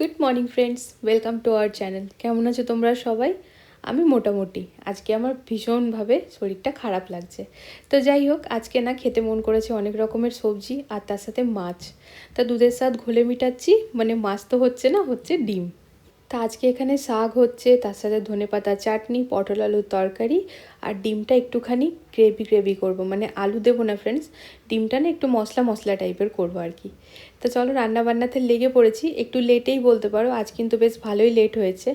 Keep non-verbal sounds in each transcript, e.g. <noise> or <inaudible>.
Good morning friends welcome to our channel কেমন আছো তোমরা সবাই? আমি মোটামুটি। আজকে আমার ভীষণভাবে শরীরটা খারাপ লাগছে। তো যাই হোক, আজকে না খেতে মন করেছে অনেক রকমের সবজি আর তার সাথে মাছ। তা দুধের স্বাদ ঘোলে মিটাচ্ছি মানে মাছ তো হচ্ছে না, হচ্ছে ডিম। তা আজকে এখানে শাক হচ্ছে, তার সাথে ধনেপাতা চাটনি, পটল আলুর তরকারি আর ডিমটা একটুখানি গ্রেভি গ্রেভি করব। মানে আলু দেবো না ফ্রেন্ডস ডিমটা না একটু মশলা মশলা টাইপের করব আর কি। তা চলো রান্না বান্নাতে লেগে পড়েছি, একটু লেটেই বলতে পারো, আজ কিন্তু বেশ ভালোই লেট হয়েছে।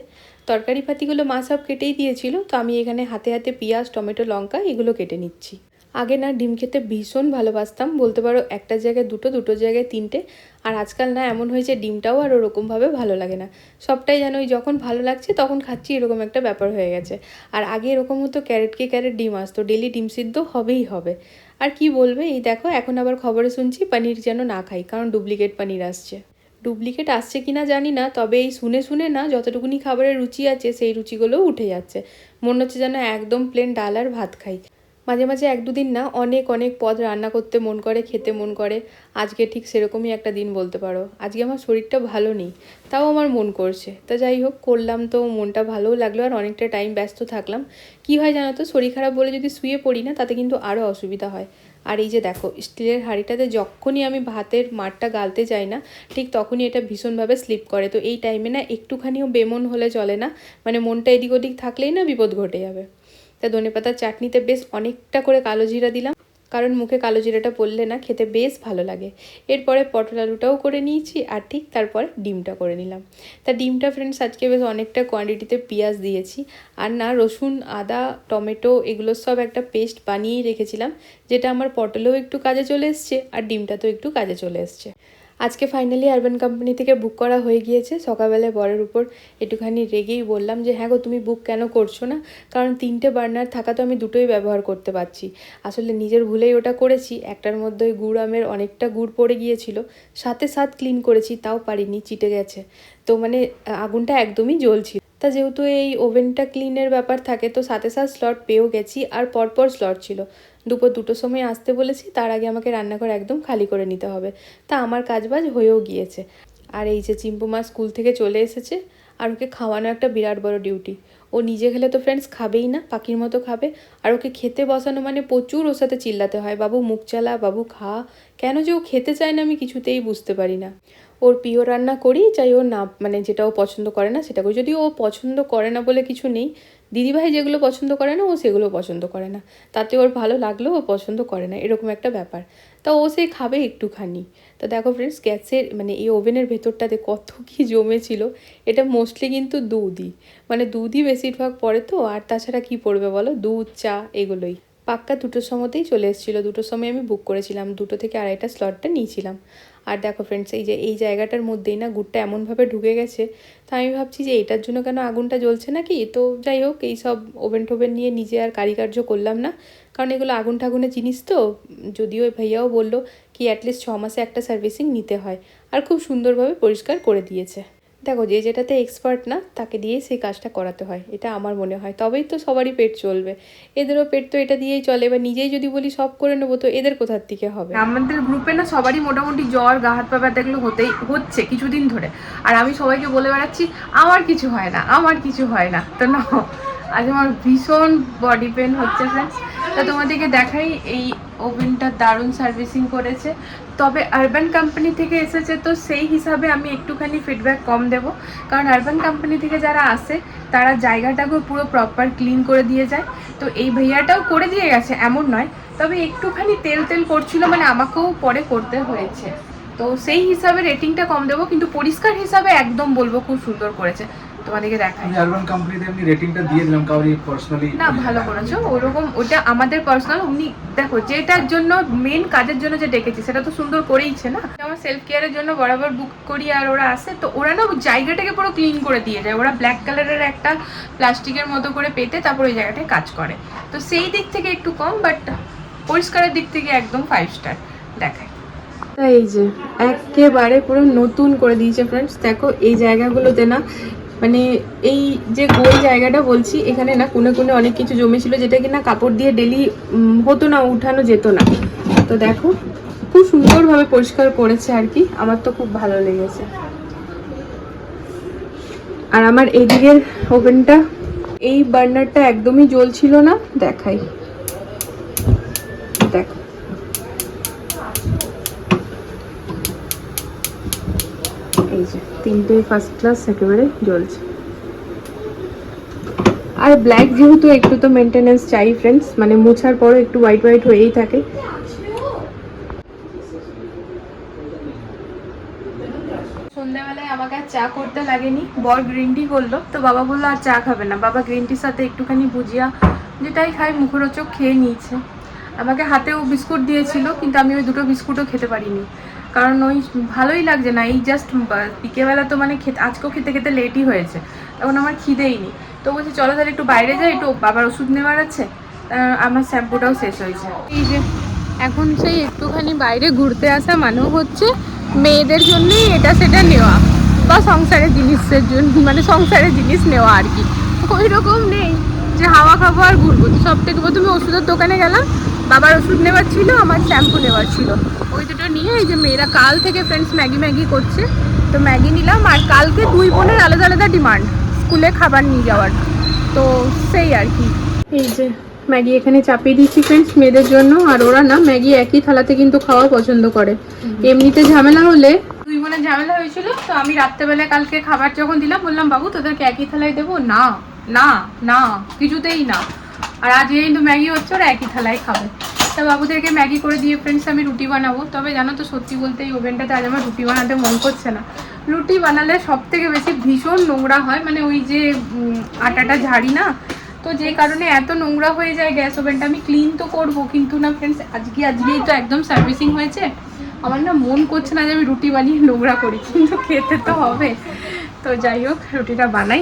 তরকারি পাতিগুলো মা সব কেটেই দিয়েছিল, তো আমি এখানে হাতে হাতে পেঁয়াজ, টমেটো, লঙ্কা এগুলো কেটে নিচ্ছি। আগে না ডিম খেতে ভীষণ ভালোবাসতাম, বলতে পারো একটা জায়গায় দুটো দুটো জায়গায় তিনটে। আর আজকাল না এমন হয়েছে ডিমটাও আর ওরকমভাবে ভালো লাগে না। সবটাই যেন ওই যখন ভালো লাগছে তখন খাচ্ছি, এরকম একটা ব্যাপার হয়ে গেছে। আর আগে এরকম হতো ক্যারেটকে ক্যারেট ডিম আসতো ডেলি ডিম সিদ্ধ হবেই হবে। আর কি বলবে, এই দেখো এখন আবার খবরে শুনছি পনির যেন না খাই, কারণ ডুপ্লিকেট পনির আসছে। ডুপ্লিকেট আসছে কি না জানি না, তবে এই শুনে শুনে না যতটুকুনি খাবারের রুচি আছে সেই রুচিগুলোও উঠে যাচ্ছে। মনে হচ্ছে যেন একদম প্লেন ডাল আর ভাত খাই। মাঝে মাঝে এক দুদিন না অনেক অনেক পদ রান্না করতে মন করে, খেতে মন করে। আজকে ঠিক সেরকমই একটা দিন বলতে পারো। আজকে আমার শরীরটা ভালো নেই, তাও আমার মন করছে। তা যাই হোক, করলাম তো, মনটা ভালোও লাগল আর অনেকটা টাইম ব্যস্ত থাকলাম। কি হয় জানো তো, শরীর খারাপ বলে যদি শুয়ে পড়ি না, তাতে কিন্তু আরও অসুবিধা হয়। আর এই যে দেখো, স্টিলের হাঁড়িটাতে যখনই আমি ভাতের মাঠটা গালতে যাই না, ঠিক তখনই এটা ভীষণভাবে স্লিপ করে। তো এই টাইমে না একটুখানিও বেমন হলে চলে না মানে মনটা এদিক ওদিক থাকলেই না বিপদ ঘটে যাবে। তা ধনেপাতার চাটনিতে বেশ অনেকটা করে কালো জিরা দিলাম। কারণ মুখে কালো জিরাটা পড়লে না খেতে বেশ ভালো লাগে। এরপরে পটল আলুটাও করে নিয়েছি আর ঠিক তারপরে ডিমটা করে নিলাম। তা ডিমটা ফ্রেন্ডস আজকে বেশ অনেকটা কোয়ান্টিটিতে পেঁয়াজ দিয়েছি। আর না, রসুন, আদা, টমেটো এগুলো সব একটা পেস্ট বানিয়েই রেখেছিলাম। যেটা আমার পটলেও একটু কাজে চলে এসছে আর ডিমটাতেও একটু কাজে চলে এসছে। আজকে ফাইনালি আরবান কোম্পানি থেকে বুক করা হয়ে গিয়েছে। সকালবেলায় বরের উপর একটুখানি রেগেই বললাম যে হ্যাঁ গো, তুমি বুক কেন করছ না? কারণ তিনটে বার্নার থাকা তো আমি দুটোই ব্যবহার করতে পারছি। আসলে নিজের ভুলেই ওটা করেছি। একটার মধ্যে ওই গুড় আমের অনেকটা গুড় পড়ে গিয়েছিল। সাথে সাথ ক্লিন করেছি, তাও পারিনি, চিটে গেছে। তো মানে আগুনটা একদমই জ্বলছিল। তা যেহেতু এই ওভেনটা ক্লিনের ব্যাপার থাকে, তো সাথে সাথে স্লট পেয়েও গেছি আর পরপর স্লট ছিল। দুপুর দুটোর সময় আসতে বলেছি, তার আগে আমাকে রান্নাঘর একদম খালি করে নিতে হবে। তা আমার কাজবাজ হয়েও গিয়েছে। আর এই যে চিম্পু মা স্কুল থেকে চলে এসেছে, আর ওকে খাওয়ানো একটা বিরাট বড় ডিউটি ও নিজে খেলে তো ফ্রেন্ডস খাবেই না, পাখির মতো খাবে। আর ওকে খেতে বসানো মানে প্রচুর ওর সাথে চিল্লাতে হয়, বাবু মুখ চালা, বাবু খা। কেন যে ও খেতে চায় না আমি কিছুতেই বুঝতে পারি না। ওর প্রিয় রান্না করি চাই ও না মানে যেটা ও পছন্দ করে না সেটা করি। যদি ও পছন্দ করে না বলে কিছু নেই, দিদিভাই যেগুলো পছন্দ করে না, ও সেগুলো পছন্দ করে না। তাতে ওর ভালো লাগলেও ও পছন্দ করে না, এরকম একটা ব্যাপার। তা ও সে খাবে একটুখানি। তা দেখো ফ্রেন্ডস গ্যাসের মানে এই ওভেনের ভেতরটাতে কত কি জমেছিল, এটা মোস্টলি কিন্তু দুধই। মানে দুধই বেশিরভাগ পড়ে তো, আর তাছাড়া কি পড়বে বলো? দুধ, চা, এগুলোই। পাক্কা দুটোর সময়তেই চলে এসেছিল। দুটোর সময় আমি বুক করেছিলাম। দুটো থেকে আড়াইটা স্লটটা নিয়েছিলাম। আর দেখো ফ্রেন্ডস এই যে, এই জায়গাটার মধ্যেই না গুড়টা এমনভাবে ঢুকে গেছে, তা আমি ভাবছি যে এটার জন্য কেন আগুনটা জ্বলছে না কি তো যাই হোক, এই সব ওভেন টোভেন নিয়ে নিজে আর কারিকার্য করলাম না। কারণ এগুলো আগুন ঠাগুনের জিনিস তো। যদিও ভাইয়াও বলল কি অ্যাটলিস্ট ছ মাসে একটা সার্ভিসিং নিতে হয়। আর খুব সুন্দরভাবে পরিষ্কার করে দিয়েছে। দেখো যে যেটাতে এক্সপার্ট না, তাকে দিয়েই সেই কাজটা করাতে হয়। এটা আমার মনে হয়। তবেই তো সবারই পেট চলবে। এদেরও পেট তো এটা দিয়েই চলে। এবার নিজেই যদি বলি সব করে নেব, তো এদের কোথার থেকে হবে? আমাদের গ্রুপে না সবারই মোটামুটি জ্বর, গা হাত পা ব্যথা এগুলো হতেই, হচ্ছে কিছুদিন ধরে। আর আমি সবাইকে বলে বেড়াচ্ছি, আমার কিছু হয় না, আমার কিছু হয় না। তো না, আজ আমার ভীষণ বডি পেন হচ্ছে তা তোমাদেরকে দেখাই এই ওভেনটা দারুণ সার্ভিসিং করেছে। তবে আরবান কোম্পানি থেকে এসেছে তো সেই হিসাবে আমি একটুখানি ফিডব্যাক কম দেব। কারণ আরবান কোম্পানি থেকে যারা আসে, তারা জায়গাটাকেও পুরো প্রপার ক্লিন করে দিয়ে যায়। তো এই ভাইয়াটাও করে দিয়ে গেছে, এমন নয়। তবে একটুখানি তেল তেল করছিল মানে আমাকেও পরে করতে হয়েছে। তো সেই হিসাবে রেটিংটা কম দেবো, কিন্তু পরিষ্কার হিসাবে একদম বলব খুব সুন্দর করেছে। তোমাদেরকে দেখাই। আমি আরবান কোম্পানিতে এমনি রেটিংটা দিয়ে দিলাম কাউরি পার্সোনালি না ভালো করেছ। ওরকম ওটা আমাদের পার্সোনাল উনি দেখো যেটার জন্য মেন কাজের জন্য যে ডেকেছি সেটা তো সুন্দর করেইছে না? আমার সেলফ কেয়ারের জন্য বরাবর বুক করি আর ওরা আসে তো ওরা না জায়গাটাকে পুরো ক্লিন করে দিয়ে যায়। ওরা ব্ল্যাক কালারের একটা প্লাস্টিকের মতো করে পেতে তারপর ওই জায়গাটায় কাজ করে। তো সেই দিক থেকে একটু কম বাট পরিষ্কারের দিক থেকে একদম ফাইভ স্টার দেখায়। এই যে একেবারে পুরো নতুন করে দিয়েছে ফ্রেন্ডস দেখো এই জায়গাগুলোতে না মানে এই যে গোল জায়গাটা বলছি, এখানে না কোনে কোনে অনেক কিছু জমেছিল যেটা কিনা কাপড় দিয়ে ডেলি হতো না, উঠানো যেত না। তো দেখো, খুব সুন্দরভাবে পরিষ্কার করেছে আর কি, আমার তো খুব ভালো লেগেছে। আর আমার এদিকের ওভেনটা, এই বার্নারটা একদমই জ্বলছিল না, দেখাই। দেখো। এই যে ফার্স্ট ক্লাস একেবারে জ্বলছে। আর ব্ল্যাক যেহেতু একটু তো মেনটেনেন্স চাই ফ্রেন্ডস মানে মোছার পরও একটু হোয়াইট হোয়াইট হয়েই থাকে। আমাকে আর চা করতে লাগেনি, বর গ্রিন টি করল, তো বাবা বলল আর চা খাবে না। বাবা গ্রিন টির সাথে একটুখানি ভুজিয়া, যেটাই খাই, মুখরোচক খেয়ে নিয়েছে। আমাকে হাতেও বিস্কুট দিয়েছিল, কিন্তু আমি ওই দুটো বিস্কুটও খেতে পারিনি। কারণ ওই ভালোই লাগছে না, এই জাস্ট বিকেবেলা তো মানে খেতে, আজকেও খেতে খেতে লেটই হয়েছে। তখন আমার খিদেই নি তো বলছি, চলো তাহলে একটু বাইরে যাই, একটু বাবার ওষুধ নেওয়ার আছে। আমার শ্যাম্পুটাও শেষ হয়েছে। এই যে, এখন সেই একটুখানি বাইরে ঘুরতে আসা মানে হচ্ছে, মেয়েদের জন্যই এটা সেটা নেওয়া, বা সংসারের জিনিসের জন্য মানে সংসারের জিনিস নেওয়া আর কি। ওই রকম নেই যে হাওয়া খাব আর ঘুরবো। সব থেকে প্রথমে ওষুধের দোকানে গেলাম বাবার ওষুধ নেওয়ার ছিল আমার শ্যাম্পু নেওয়ার ছিল। ওই দুটো নিয়ে এই যে মেয়েরা কাল থেকে ফ্রেন্ডস ম্যাগি ম্যাগি করছে। তো ম্যাগি নিলাম আর কালকে দুই বোনের আলাদা আলাদা ডিমান্ড স্কুলে খাবার নিয়ে যাওয়ার। তো সেই আর কি। এই যে ম্যাগি এখানে চাপিয়ে দিচ্ছি ফ্রেন্ডস মেয়েদের জন্য আর ওরা না ম্যাগি একই থালাতে কিন্তু খাওয়া পছন্দ করে। এমনিতে ঝামেলা হলে দুই বোনের ঝামেলা হয়েছিল তো আমি রাত্রেবেলা কালকে খাবার যখন দিলাম বললাম বাবু তোদেরকে একই থালায় দেবো? না না না কিছুতেই না। আর আজ কিন্তু ম্যাগি হচ্ছে, ওরা একই থালায় খাবে। তা বাবুদেরকে ম্যাগি করে দিয়ে ফ্রেন্ডস আমি রুটি বানাবো। তবে জানো তো সত্যি বলতে এই ওভেনটাতে আজ আমার রুটি বানাতে মন করছে না। রুটি বানালে সব থেকে বেশি ভীষণ নোংরা হয় মানে ওই যে আটাটা ঝাড়ি না, তো যে কারণে এত নোংরা হয়ে যায় গ্যাস ওভেনটা আমি ক্লিন তো করব, কিন্তু না ফ্রেন্ডস আজকে, আজকেই তো একদম সার্ভিসিং হয়েছে। আমার না মন করছে না যে আমি রুটি বানিয়ে নোংরা করি, কিন্তু খেতে তো হবে। তো যাই হোক, রুটিটা বানাই।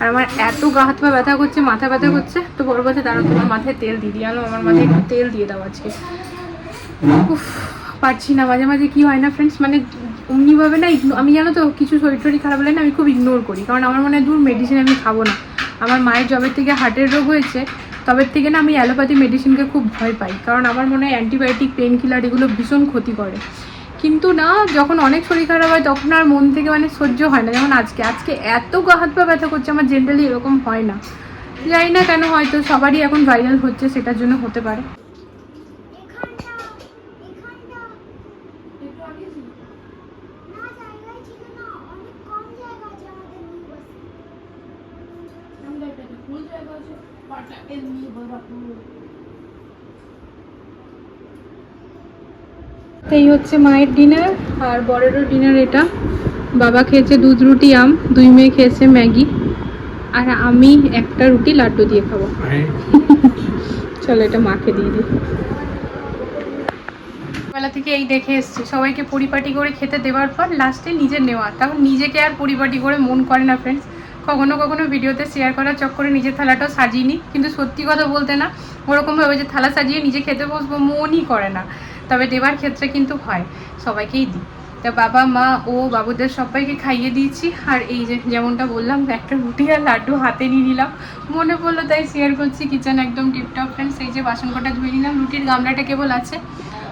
আর আমার এত গা হাত পা ব্যথা করছে মাথা ব্যথা করছে তো বড় বলছে দাঁড়া তোমার মাথায় তেল দিয়ে দিয়ে আনো আমার মাথায় একটু তেল দিয়ে দাও আজকে। উফ, পারছি না মাঝে মাঝে কি হয় না ফ্রেন্ডস মানে অমনিভাবে না আমি জানো তো কিছু শরীর টরীর খারাপ হলে না আমি খুব ইগনোর করি কারণ আমার মনে হয় দূর মেডিসিন আমি খাব না। আমার মায়ের জবের থেকে হার্টের রোগ হয়েছে তবে থেকে না আমি অ্যালোপ্যাথি মেডিসিনকে খুব ভয় পাই কারণ আমার মনে হয় অ্যান্টিবায়োটিক পেন কিলার এগুলো ভীষণ ক্ষতি করে। কিন্তু না, যখন অনেক শরীর খারাপ হয়, তখন আর মন থেকে মানে সহ্য হয় না। যেমন আজকে আজকে এত গা হাত পা ব্যথা করছে, আমার জেনারেলি এরকম হয় না। জানি না কেন হয়তো সবারই এখন ভাইরাল হচ্ছে, সেটার জন্য হতে পারে। জায়গা আছে আমাদের নিউ তো এই হচ্ছে মায়ের ডিনার আর বরেরও ডিনার এটা। বাবা খেয়েছে দুধ রুটি আম। দুই মেয়ে খেয়েছে ম্যাগি। আর আমি একটা রুটি লাড্ডু দিয়ে খাব। চলো এটা মাকে দিয়ে দিই। বেলা থেকে এই দেখে এসছি। সবাইকে পরিপাটি করে খেতে দেওয়ার পর লাস্টে নিজে নেওয়া। তখন নিজেকে আর পরিপাটি করে মন করে না ফ্রেন্ডস কখনো কখনো ভিডিওতে শেয়ার করার চক্করে নিজের থালাটাও সাজিয়ে নিই। কিন্তু সত্যি কথা বলতে না ওরকমভাবে যে থালা সাজিয়ে নিজে খেতে বসবো মনই করে না। তবে দেওয়ার ক্ষেত্রে কিন্তু হয়, সবাইকেই দিই। তা বাবা, মা, ও, বাবুদের সবাইকে খাইয়ে দিয়েছি। আর এই যে যেমনটা বললাম, একটা রুটি আর লাড্ডু হাতে নিয়ে নিলাম। মনে পড়ল, তাই শেয়ার করছি কিচেন একদম টিপটপ ফ্রেন্ডস এই যে বাসন কটা ধুয়ে নিলাম, রুটির গামলাটা কেবল আছে।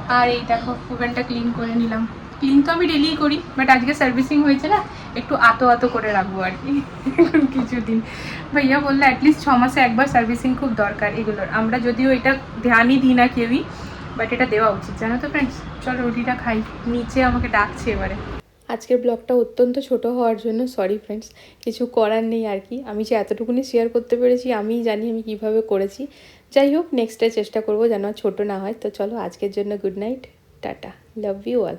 আর এই দেখো, ওভেনটা ক্লিন করে নিলাম। ক্লিন তো আমি ডেলিই করি বাট আজকে সার্ভিসিং হয়েছে না, একটু আতো আতো করে রাখব আর কি। <laughs> কিছুদিন। ভাইয়া বলল অ্যাটলিস্ট ছ মাসে একবার সার্ভিসিং খুব দরকার এগুলোর। আমরা যদিও এটা ধ্যানই দিই না কেউই বাট এটা দেওয়া উচিত, জানো তো ফ্রেন্ডস চলো রুটিটা খাই। নিচে আমাকে ডাকছে এবারে। আজকের ব্লগটা অত্যন্ত ছোট হওয়ার জন্য সরি ফ্রেন্ডস কিছু করার নেই আর কি। আমি যে এতটুকুনি শেয়ার করতে পেরেছি আমি জানি আমি কীভাবে করেছি। যাই হোক নেক্সট চেষ্টা করব যেন ছোট না হয়। তো চলো, আজকের জন্য good night tata love you all